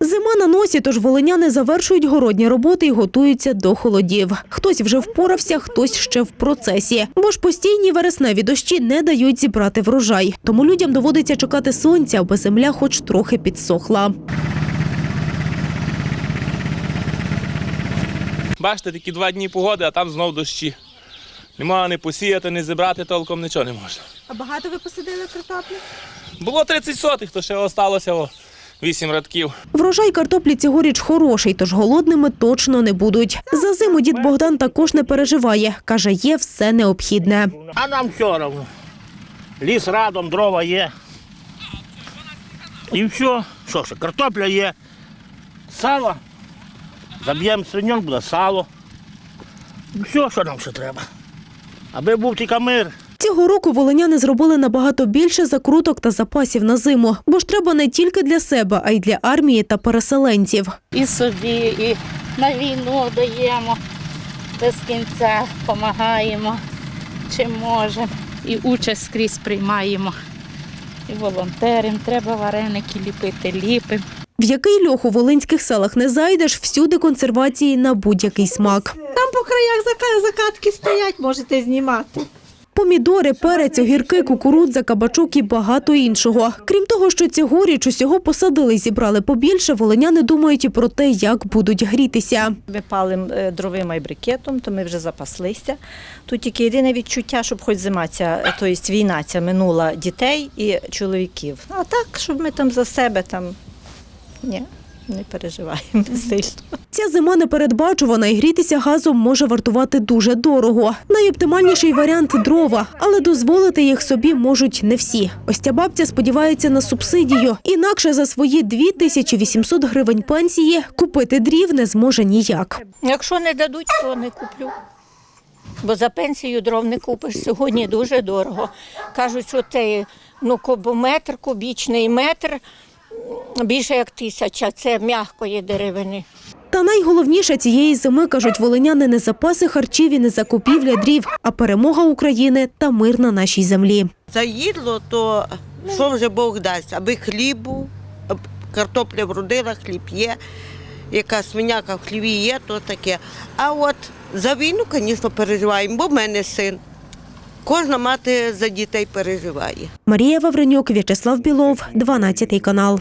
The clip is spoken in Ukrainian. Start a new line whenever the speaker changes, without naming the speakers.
Зима на носі, тож волиняни завершують городні роботи і готуються до холодів. Хтось вже впорався, хтось ще в процесі. Бо ж постійні вересневі дощі не дають зібрати врожай. Тому людям доводиться чекати сонця, аби земля хоч трохи підсохла.
Бачите, такі два дні погоди, а там знов дощі. Нема не посіяти, не зібрати толком нічого не можна.
А багато ви посадили картоплі?
Було 30 сотих, то ще осталося 8 радків.
Врожай картоплі цьогоріч хороший, тож голодними точно не будуть. За зиму дід Богдан також не переживає. Каже, є все необхідне.
А нам все одно. Ліс радом, дрова є. І все. Що ще, картопля є, сало. Заб'ємо свиньон, буде сало. Все, що нам ще треба. Аби був тільки мир.
Цього року волиняни зробили набагато більше закруток та запасів на зиму, бо ж треба не тільки для себе, а й для армії та переселенців.
і собі, і на війну даємо без кінця, допомагаємо, чим можемо. І участь скрізь приймаємо. І волонтерам треба вареники ліпити, ліпимо.
В який льох у волинських селах не зайдеш, всюди консервації на будь-який смак.
Там по краях закатки стоять, можете знімати.
Помідори, перець, огірки, кукурудза, кабачок і багато іншого. Крім того, що цьогоріч усього посадили і зібрали побільше, волиняни думають і про те, як будуть грітися.
Ми палимо е, дровима і брикетом, то ми вже запаслися. Тут тільки єдине відчуття, щоб хоч зима ця, тобто війна ця минула дітей і чоловіків. А так, щоб ми там за себе там ні, не переживаємо сильно.
Ця зима непередбачувана і грітися газом може вартувати дуже дорого. Найоптимальніший варіант дрова, але дозволити їх собі можуть не всі. Ось ця бабця сподівається на субсидію. Інакше за свої 2800 гривень пенсії купити дрів не зможе ніяк.
Якщо не дадуть, то не куплю. Бо за пенсію дров не купиш. Сьогодні дуже дорого. Кажуть, що це ну, кубометр, кубічний метр більше як тисяча. Це м'якої деревини.
Та найголовніше цієї зими, кажуть волиняни, не запаси харчів і не закупівля дрів, а перемога України та мир на нашій землі.
За їдло, то що вже Бог дасть, аби хлібу, картопля вродила, хліб є, яка свиняка в хліві є, то таке. А от за війну, звісно, переживаємо, бо в мене син. Кожна мати за дітей переживає.
Марія Вавренюк, В'ячеслав Білов, 12 канал.